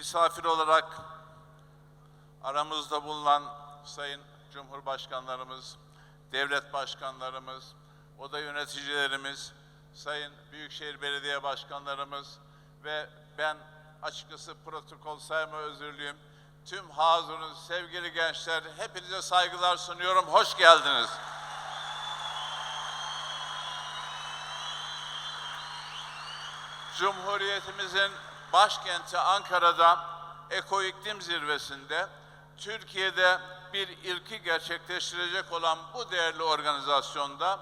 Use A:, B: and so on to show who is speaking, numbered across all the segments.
A: misafir olarak aramızda bulunan Sayın Cumhurbaşkanlarımız, devlet başkanlarımız, oda yöneticilerimiz, Sayın Büyükşehir Belediye Başkanlarımız ve ben açıkçası protokol sayma özürlüyüm. Tüm hazırın sevgili gençler hepinize saygılar sunuyorum. Hoş geldiniz. Cumhuriyetimizin başkenti Ankara'da Eko Zirvesi'nde Türkiye'de bir ilki gerçekleştirecek olan bu değerli organizasyonda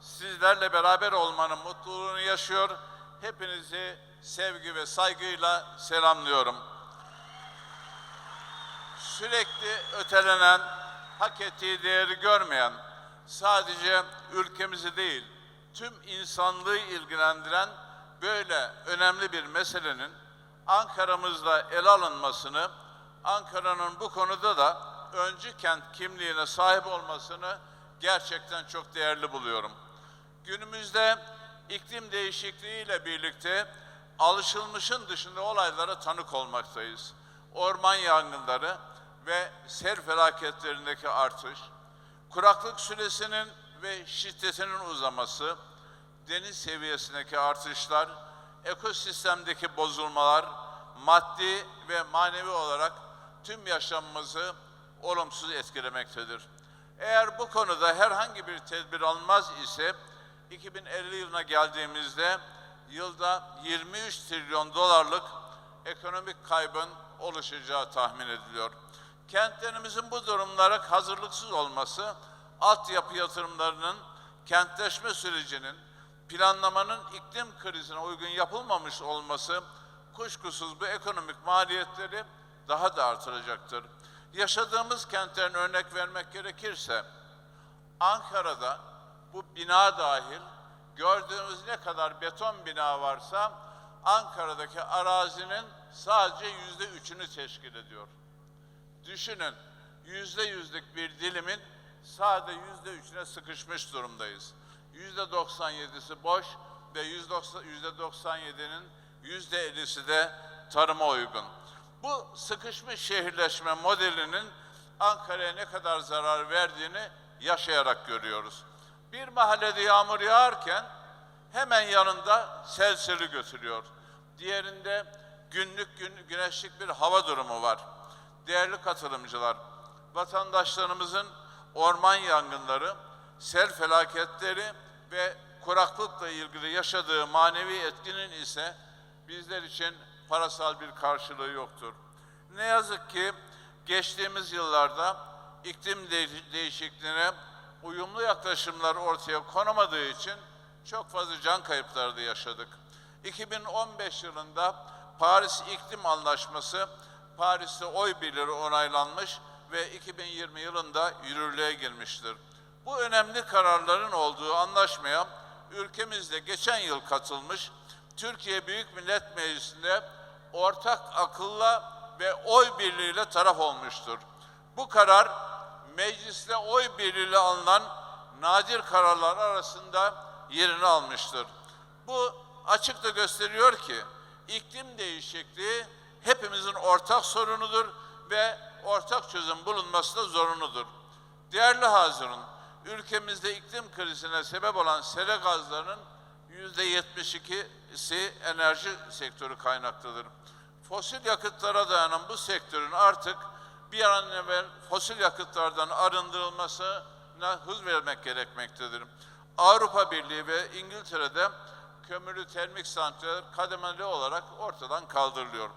A: sizlerle beraber olmanın mutluluğunu yaşıyor. Hepinizi sevgi ve saygıyla selamlıyorum. Sürekli ötelenen, hak ettiği değeri görmeyen, sadece ülkemizi değil, tüm insanlığı ilgilendiren böyle önemli bir meselenin Ankara'mızda ele alınmasını, Ankara'nın bu konuda da öncü kent kimliğine sahip olmasını gerçekten çok değerli buluyorum. Günümüzde iklim değişikliğiyle birlikte alışılmışın dışında olaylara tanık olmaktayız. Orman yangınları ve sel felaketlerindeki artış, kuraklık süresinin ve şiddetinin uzaması, deniz seviyesindeki artışlar, ekosistemdeki bozulmalar, maddi ve manevi olarak tüm yaşamımızı olumsuz etkilemektedir. Eğer bu konuda herhangi bir tedbir alınmaz ise 2050 yılına geldiğimizde yılda 23 trilyon dolarlık ekonomik kaybın oluşacağı tahmin ediliyor. Kentlerimizin bu durumlara hazırlıksız olması, altyapı yatırımlarının, kentleşme sürecinin, planlamanın iklim krizine uygun yapılmamış olması kuşkusuz bu ekonomik maliyetleri daha da artıracaktır. Yaşadığımız kentlerin örnek vermek gerekirse Ankara'da bu bina dahil gördüğümüz ne kadar beton bina varsa Ankara'daki arazinin sadece yüzde üçünü teşkil ediyor. Düşünün yüzde yüzlük bir dilimin sadece yüzde üçüne sıkışmış durumdayız. Yüzde 97'si boş ve yüzde 97'nin yüzde 50'si de tarıma uygun. Bu sıkışmış şehirleşme modelinin Ankara'ya ne kadar zarar verdiğini yaşayarak görüyoruz. Bir mahallede yağmur yağarken hemen yanında sel seli götürüyor. Diğerinde günlük gün, güneşlik bir hava durumu var. Değerli katılımcılar, vatandaşlarımızın orman yangınları, sel felaketleri ve kuraklıkla ilgili yaşadığı manevi etkinin ise bizler için parasal bir karşılığı yoktur. Ne yazık ki geçtiğimiz yıllarda iklim de- değişikliğine uyumlu yaklaşımlar ortaya konamadığı için çok fazla can kayıpları da yaşadık. 2015 yılında Paris İklim Anlaşması Paris'te oy birliği onaylanmış ve 2020 yılında yürürlüğe girmiştir. Bu önemli kararların olduğu anlaşmaya ülkemizde geçen yıl katılmış Türkiye Büyük Millet Meclisi'nde ortak akılla ve oy birliğiyle taraf olmuştur. Bu karar mecliste oy birliğiyle alınan nadir kararlar arasında yerini almıştır. Bu açıkça gösteriyor ki iklim değişikliği hepimizin ortak sorunudur ve ortak çözüm bulunması da zorunludur. Değerli hazırın, ülkemizde iklim krizine sebep olan sera gazlarının yüzde 72'si enerji sektörü kaynaklıdır. Fosil yakıtlara dayanan bu sektörün artık bir an evvel fosil yakıtlardan arındırılmasına hız vermek gerekmektedir. Avrupa Birliği ve İngiltere'de kömürlü termik santraller kademeli olarak ortadan kaldırılıyor.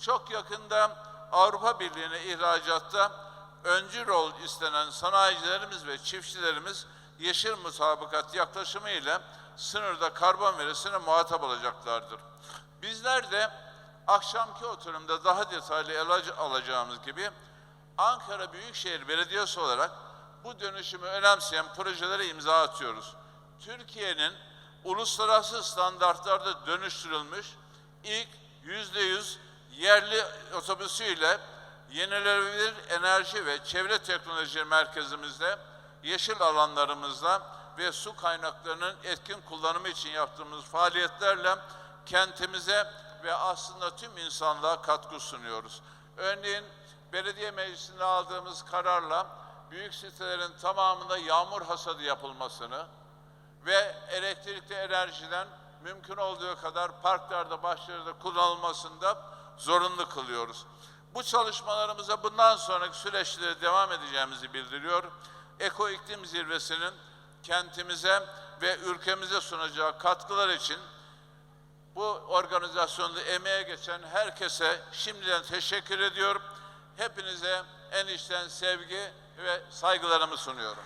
A: Çok yakında Avrupa Birliği'ne ihracatta öncü rol istenen sanayicilerimiz ve çiftçilerimiz yeşil mutabakat yaklaşımı ile sınırda karbon verisine muhatap olacaklardır. Bizler de akşamki oturumda daha detaylı ele alacağımız gibi Ankara Büyükşehir Belediyesi olarak bu dönüşümü önemseyen projelere imza atıyoruz. Türkiye'nin uluslararası standartlarda dönüştürülmüş ilk yüzde yüz yerli otobüsüyle yenilenebilir enerji ve çevre teknoloji merkezimizde yeşil alanlarımızda ve su kaynaklarının etkin kullanımı için yaptığımız faaliyetlerle kentimize ve aslında tüm insanlığa katkı sunuyoruz. Örneğin belediye meclisinde aldığımız kararla büyük sitelerin tamamında yağmur hasadı yapılmasını ve elektrikli enerjiden mümkün olduğu kadar parklarda, bahçelerde kullanılmasında zorunlu kılıyoruz. Bu çalışmalarımıza bundan sonraki süreçte de devam edeceğimizi bildiriyor. Eko İklim Zirvesi'nin kentimize ve ülkemize sunacağı katkılar için bu organizasyonda emeğe geçen herkese şimdiden teşekkür ediyorum. Hepinize en içten sevgi ve saygılarımı sunuyorum.